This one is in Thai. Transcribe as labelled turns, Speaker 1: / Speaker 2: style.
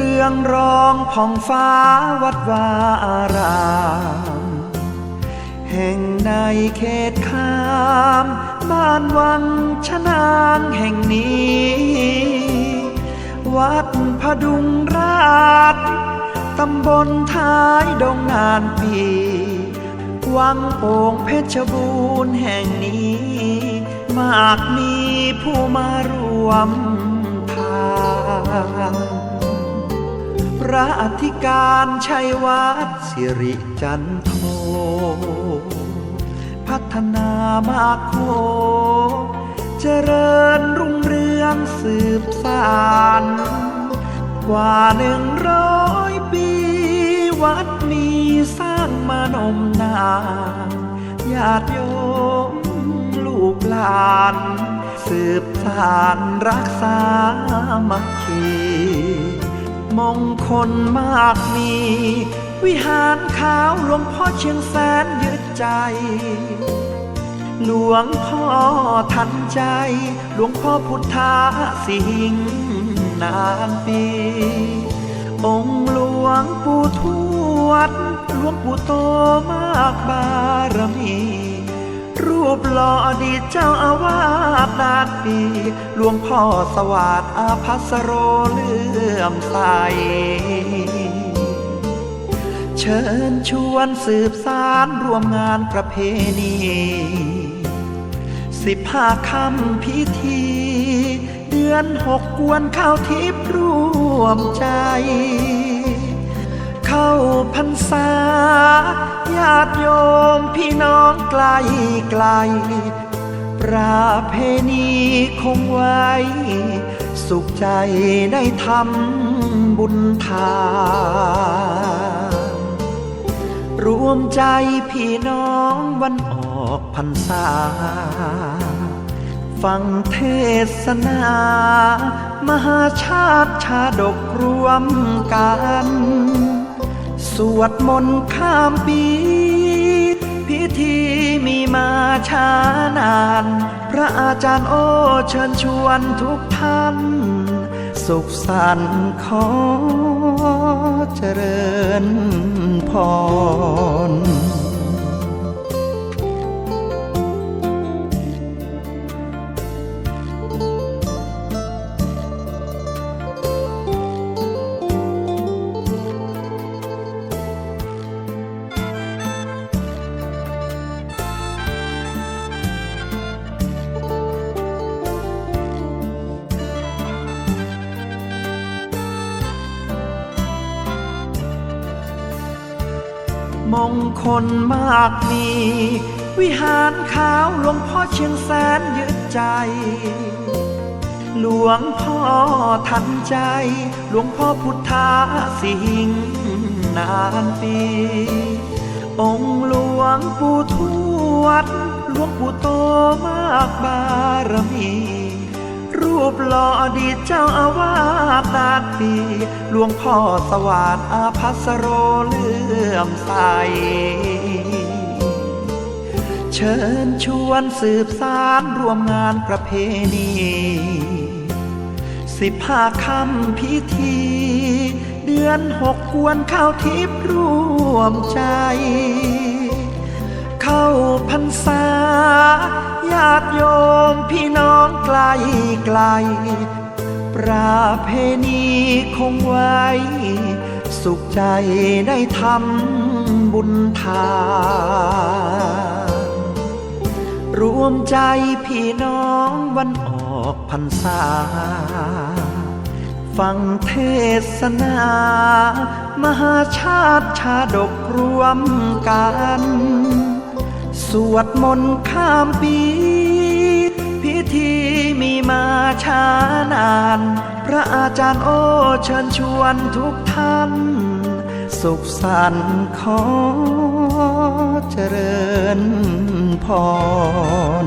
Speaker 1: รืองรองผ่องฟ้าวัดวาอารามแห่งในเขตขามบ้านวังชนางแห่งนี้ วัดพดุงราชตำบลท้ายดงนานปี วังโป่งเพชรบูรณ์แห่งนี้ มากมีผู้มารวมทาง พระอธิการชัยวัดสิริจันโท พัฒนามากโค เจริญรุ่งเรืองสืบสานกว่าหนึ่งร้อยปี วัดนี้สร้างมานมนานญาติโยมลูกหลาน สืบสานรักษามัคคี มงคลมากมี วิหารขาวหลวงพ่อเชียงแสนยึดใจ หลวงพ่อทันใจ หลวงพ่อพุทธาสิงห์นานปี องค์หลวงปู่ทวด หลวงปู่โตมากบารมี รูปหล่อดีเจ้าอาวาสนาน ปีหลวงพ่อสวัสดิ์อาภัสโรเลื่อมใส เชิญชวนสืบสารร่วมงานประเพณีสิบห้าคำพิธี เดือนหกกวนข้าวทิพย์ร่วมใจ เข้าพรรษา ญาติโยมพี่น้องไกลไกล ประเพณีคงไว้ สุขใจได้ทำบุญทานรวมใจพี่น้องวันออกพรรษา ฟังเทศนา มหาชาติชาดกรวมกัน สวดมนต์ข้ามปี ที่มีมาช้านาน พระอาจารย์โอเชิญชวนทุกท่าน สุขสันต์ขอเจริญพร มงคลมากมี วิหารขาวหลวงพ่อเชียงแสนยึดใจ หลวงพ่อทันใจ หลวงพ่อพุทธาสิงห์นานปี องค์หลวงปู่ทวด หลวงปู่โตมากบารมี รูปหล่ออดีตเจ้าอาวาสนานปีหลวงพ่อสวัสดอาภัสโรเลื่อมใส เชิญชวนสืบสารร่วมงานประเพณีสิบห้าคำพิธี เดือนหกกวนเข้าทิพย์ร่วมใจ เข้าพรรษาญาติโยมพี่น้องไกลไกล ประเพณีคงไว้ สุขใจได้ทำบุญทานรวมใจพี่น้องวันออกพรรษา ฟังเทศนา มหาชาติชาดกรวมกัน สวดมนต์ข้ามปี พิธีมีมาช้านาน พระอาจารย์โอเชิญชวนทุกท่าน สุขสันต์ขอเจริญพร